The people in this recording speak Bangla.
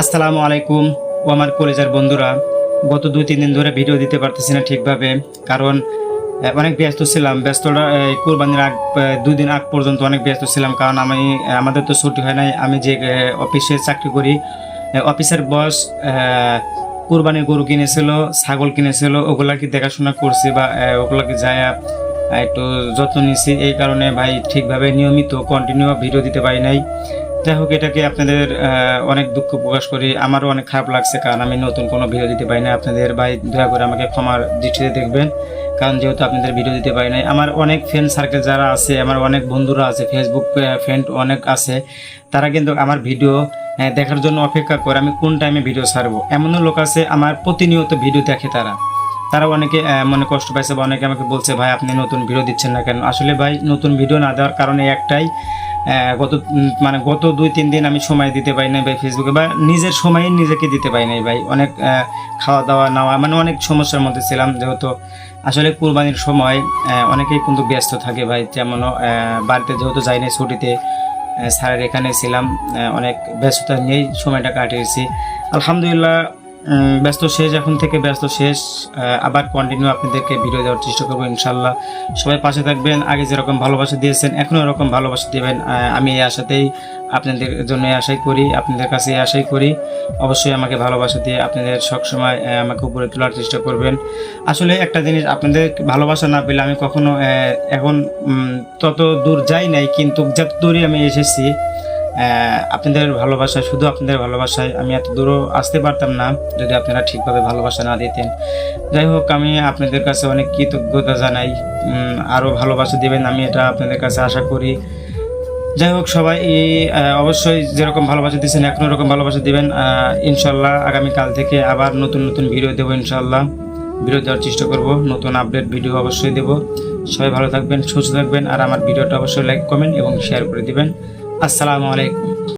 আসসালামু আলাইকুম ও আমার কলেজের বন্ধুরা। গত দুই তিন দিন ধরে ভিডিও দিতে পারতেছি না ঠিকভাবে কারণ অনেক ব্যস্ত ছিলাম। ব্যস্তটা কোরবানির আগ দুই দিন আগ পর্যন্ত অনেক ব্যস্ত ছিলাম কারণ আমি আমাদের তো ছুটি হয় নাই। আমি যে অফিসে চাকরি করি অফিসের আহ, কোরবানির গরু কিনেছিল ছাগল কিনেছিল ওগুলাকে দেখাশোনা করছি বা ওগুলাকে যায় একটু যত্ন নিছি। এই কারণে ভাই ঠিকভাবে নিয়মিত কন্টিনিউ ভিডিও দিতে পারি নাই। যাই হোক, এটাকে আপনাদের অনেক দুঃখ প্রকাশ করি। আমারও অনেক খারাপ লাগছে, কারণ আমি নতুন কোনো ভিডিও দিতে পারি না আপনাদের ভাই, দয়া করে আমাকে ক্ষমার দৃষ্টিতে দেখবেন, কারণ যেহেতু আপনাদের ভিডিও দিতে পারি নাই। আমার অনেক ফ্রেন্ড সার্কেল যারা আছে, আমার অনেক বন্ধুরা আছে ফেসবুক ফ্রেন্ড অনেক আছে, তারা কিন্তু আমার ভিডিও দেখার জন্য অপেক্ষা করে, আমি কোন টাইমে ভিডিও ছাড়বো। এমনও লোক আছে, আমার প্রতিনিয়ত ভিডিও দেখে তারা। তারা অনেকে মনে কষ্ট পাইছে বা অনেকে আমাকে বলছে, ভাই, আপনি নতুন ভিডিও দিচ্ছেন না কেন? আসলে ভাই, নতুন ভিডিও না দেওয়ার কারণে একটাই গত মানে গত দুই, তিন দিন আমি সময় দিতে পারি নাই ভাই ফেসবুকে বা নিজের সময় নিজেকে দিতে পারি নাই ভাই। অনেক খাওয়া দাওয়া নেওয়া মানে অনেক সমস্যার মধ্যে ছিলাম যেহেতু আসলে কুরবানির সময় অনেকেই কিন্তু ব্যস্ত থাকে ভাই। যেমন বাড়িতে যেহেতু যাই নাই ছুটিতে স্যারের এখানে ছিলাম অনেক ব্যস্ততা নিয়েই সময়টা কাটিয়েছি। আলহামদুলিল্লাহ ব্যস্ত শেষ, এখন থেকে ব্যস্ত শেষ। আবার কন্টিনিউ আপনাদেরকে ভিডিও দেওয়ার চেষ্টা করব ইনশাল্লাহ। সবাই পাশে থাকবেন, আগে যেরকম ভালোবাসা দিয়েছেন, এখনও এরকম ভালোবাসা দেবেন। আমি এই আশাতেই আপনাদের জন্য আশাই করি, আপনাদের কাছে এই আশাই করি। অবশ্যই আমাকে ভালোবাসা দিয়ে আপনাদের সবসময় আমাকে উপরে তোলার চেষ্টা করবেন। আসলে একটা জিনিস, আপনাদের ভালোবাসা না পেলে আমি কখনো এখন তত দূর যাই নাই, কিন্তু যত দূরে আমি এসেছি আপনাদের ভালোবাসায়, শুধু আপনাদের ভালোবাসায় আমি এত দূরও আসতে পারতাম না, যদি আপনারা ঠিকভাবে ভালোবাসা না দিতেন। যাই হোক, আমি আপনাদের কাছে অনেক কৃতজ্ঞতা জানাই। আরও ভালোবাসা দেবেন আমি এটা আপনাদের কাছে আশা করি। যাই হোক, সবাই অবশ্যই যেরকম ভালোবাসা দিচ্ছেন এখন এরকম ভালোবাসা দিবেন। ইনশাল্লাহ আগামীকাল থেকে আবার নতুন নতুন ভিডিও দেবো ইনশাল্লাহ। ভিডিও দেওয়ার চেষ্টা করব, নতুন আপডেট ভিডিও অবশ্যই দেব। সবাই ভালো থাকবেন, সুস্থ থাকবেন, আর আমার ভিডিওটা অবশ্যই লাইক কমেন্ট এবং শেয়ার করে দিবেন। আসসালামু আলাইকুম।